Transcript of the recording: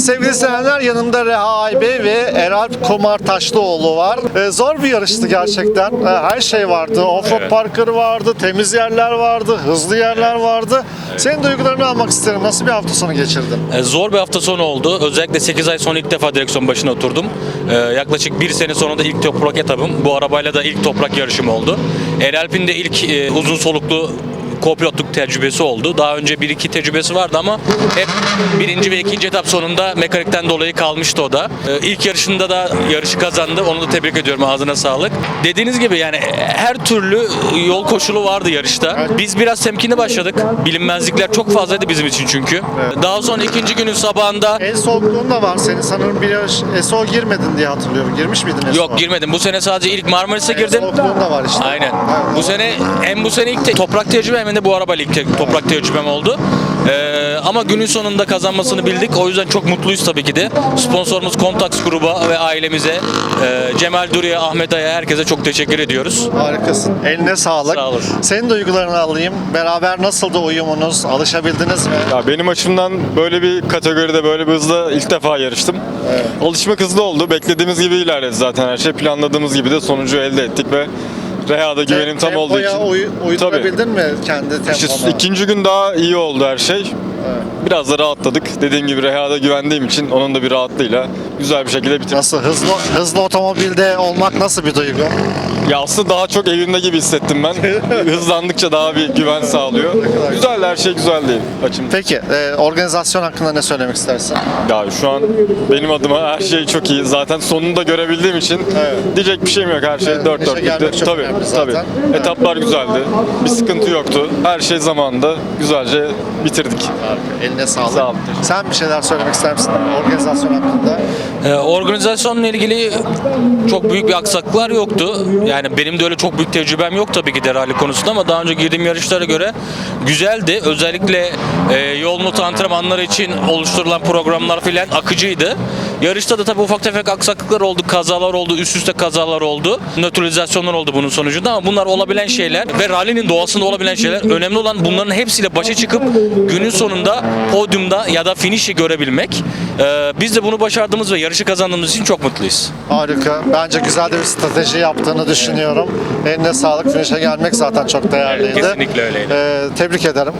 Sevgili sevenler yanımda Reha Aybey ve Eralp Komar Taşlıoğlu var. Ee, zor bir yarıştı gerçekten. Ee, her şey vardı. Offroad Evet. parkuru vardı, temiz yerler vardı, hızlı yerler vardı. Senin duygularını almak isterim. Nasıl bir hafta sonu geçirdin? E, Zor bir hafta sonu oldu. Özellikle 8 ay sonra ilk defa direksiyon başına oturdum. E, yaklaşık bir sene sonra da ilk toprak etabım. Bu arabayla da ilk toprak yarışım oldu. Eralp'in de ilk e, uzun soluklu co-pilotluk tecrübesi oldu. Daha önce bir iki tecrübesi vardı ama hep birinci ve ikinci etap sonunda mekanikten dolayı kalmıştı o da. E, ilk yarışında da yarışı kazandı. Onu da tebrik ediyorum. Ağzına sağlık. Dediğiniz gibi yani her türlü yol koşulu vardı yarışta. Biz biraz temkinli başladık. Bilinmezlikler çok fazlaydı bizim için çünkü. Daha sonra ikinci günün sabahında El soğukluğun da var senin. Sanırım bir yarış SO girmedin diye hatırlıyorum. Girmiş miydin SO? Yok girmedim. Bu sene sadece ilk Marmaris'e girdim. soğukluğun da var işte. Aynen. Evet. Bu sene hem bu sene ilk te- toprak tecrübem hem de bu arabayla ilk toprak tecrübem oldu. Ee, ama günün sonunda kazanmasını bildik. O yüzden çok mutluyuz tabii ki de. Sponsorumuz Contax gruba ve ailemize, e, Cemal Duriye, Ahmet Ay'a herkese çok teşekkür ediyoruz. Harikasın. Eline sağlık. Sağ olasın. Senin duygularını alayım. Beraber nasıldı uyumunuz? Alışabildiniz mi? Ya benim açımdan böyle bir kategoride böyle bir hızla ilk defa yarıştım. Alışmak hızlı oldu. Beklediğimiz gibi ilerledi zaten her şey. Planladığımız gibi de sonucu elde ettik ve Reha'da güvenim tam olduğu için. Tempoya uy- uydurabildin mi kendi İşte tempona? ikinci gün daha iyi oldu her şey. Biraz da rahatladık. Dediğim gibi Reha'da güvendiğim için onun da bir rahatlığıyla güzel bir şekilde bitirdik. Nasıl hızlı hızlı otomobilde olmak nasıl bir duygu? Ya aslında daha çok evimde gibi hissettim ben. Hızlandıkça daha bir güven sağlıyor. Güzel her şey güzel değil açım. Peki e, organizasyon hakkında ne söylemek istersin? Ya şu an benim adıma her şey çok iyi. Zaten sonunu da görebildiğim için Evet. diyecek bir şeyim yok. Her şey Evet, dört işe dört gelmek gitti. çok Tabii, önemli tabii. zaten. Etaplar güzeldi. Bir sıkıntı yoktu. Her şey zamanında güzelce bitirdik. Eline sağlık. Sağ ol. Sen bir şeyler söylemek ister misin organizasyon hakkında? Ee, organizasyonla ilgili çok büyük bir aksaklıklar yoktu. Yani benim de öyle çok büyük tecrübem yok tabii ki de rally konusunda ama daha önce girdiğim yarışlara göre güzeldi. Özellikle e, yol notu antrenmanları için oluşturulan programlar filan akıcıydı. Yarışta da tabii ufak tefek aksaklıklar oldu, kazalar oldu, üst üste kazalar oldu. Nötralizasyonlar oldu bunun sonucunda ama bunlar olabilen şeyler ve rally'nin doğasında olabilen şeyler. Önemli olan bunların hepsiyle başa çıkıp günün sonunda podyumda ya da finish'i görebilmek. Ee, biz de bunu başardığımız ve yarışı kazandığımız için çok mutluyuz. Harika. Bence güzel de bir strateji yaptığını düşünüyorum. Eline sağlık. Finish'e gelmek zaten çok değerliydi. Evet, kesinlikle öyleydi. E, tebrik ederim.